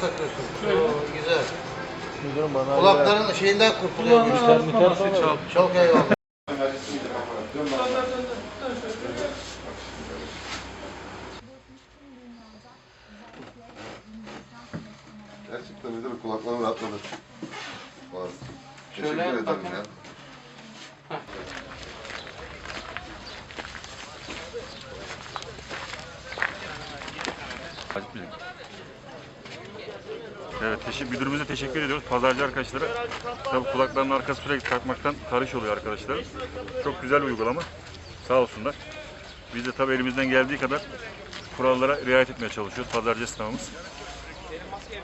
takıyorsun. Oo, güzel. Müdürüm bana Kulakların şeyinden kurtuluyor. Biter biter sonra. Çok, çok eyvallah. Gerçekten müdürüm kulaklarım rahatladı. Var. Şöyle Teşekkür ederim bakın. ya. Evet, teşekkür, müdürümüze teşekkür ediyoruz. Pazarcı arkadaşlara. Tabii kulaklarının arkası sürekli takmaktan karış oluyor arkadaşlar. Çok güzel bir uygulama. Sağ olsunlar. Biz de tabii elimizden geldiği kadar kurallara riayet etmeye çalışıyoruz. Pazarcı esnafımız.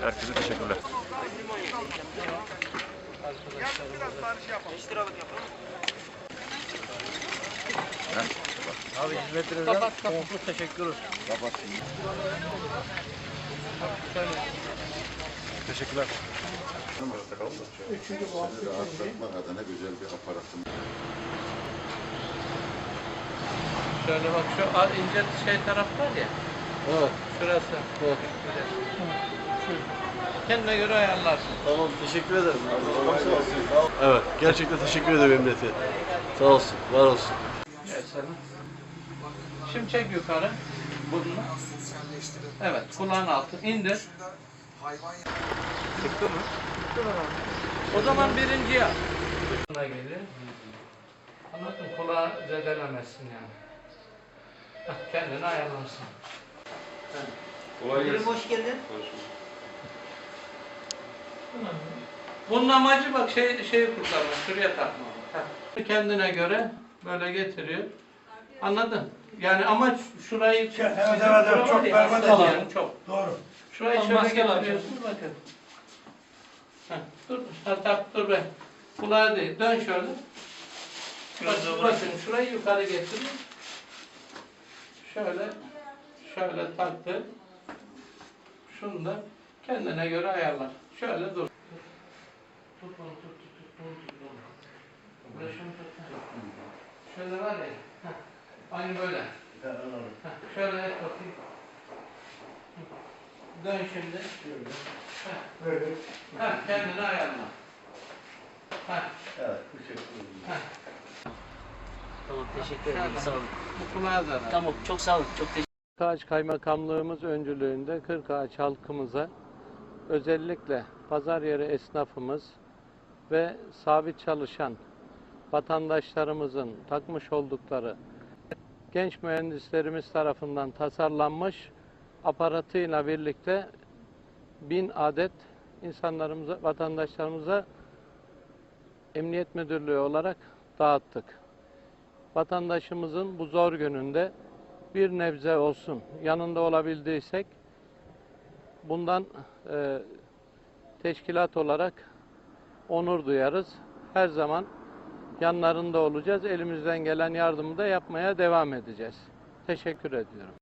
Herkese teşekkürler. Abi hizmetlerinize sonsuz teşekkür Kapat şimdi. Teşekkürler. Rahatlatmak adına güzel bir aparatım. Şöyle bak şu ince şey taraf var ya. Evet. Şurası. Evet. Kendine göre ayarlarsın. Tamam teşekkür ederim. Evet gerçekten teşekkür ederim emniyete. Sağ olsun, var olsun. Gel sana. Şimdi çek yukarı. Burnunu. Evet, kulağın altı. İndir. Çıktı mı? O zaman birinci yap. Buna gelir. Anladın mı? Kulağı zedelemezsin yani. Heh, Kendini ayarlarsın. hoş geldin. Bunun amacı bak şey şeyi kurtarmak, şuraya takmak. Heh. Kendine göre böyle getiriyor. Anladın? Yani amaç şurayı Evet, evet, evet, çok berbat ediyor. ediyor. Çok. Doğru. Şurayı şöyle getiriyorsun bakın. Heh, dur, ha, tak, dur be. Kulağı değil, dön şöyle. Bak, bakın şurayı yukarı getirin. Şöyle, şöyle taktı. Şunu da kendine göre ayarla. Şöyle dur. Tut onu, tut, tut, tut, bunu tut, bunu. Buraya şunu tut. Şöyle var ya, heh, aynı böyle. Heh, şöyle et bakayım. Dön şimdi. Heh. Heh, kendini ayarla. Heh. Tamam teşekkür ederim. Sağ olun. Bu kulağa zarar. Tamam çok sağ olun. Çok teşekkür Kırkağaç Kaymakamlığımız öncülüğünde Kırkağaç halkımıza özellikle pazar yeri esnafımız ve sabit çalışan vatandaşlarımızın takmış oldukları genç mühendislerimiz tarafından tasarlanmış aparatıyla birlikte bin adet insanlarımıza, vatandaşlarımıza Emniyet Müdürlüğü olarak dağıttık. Vatandaşımızın bu zor gününde bir nebze olsun yanında olabildiysek bundan e, teşkilat olarak onur duyarız. Her zaman yanlarında olacağız. Elimizden gelen yardımı da yapmaya devam edeceğiz. Teşekkür ediyorum.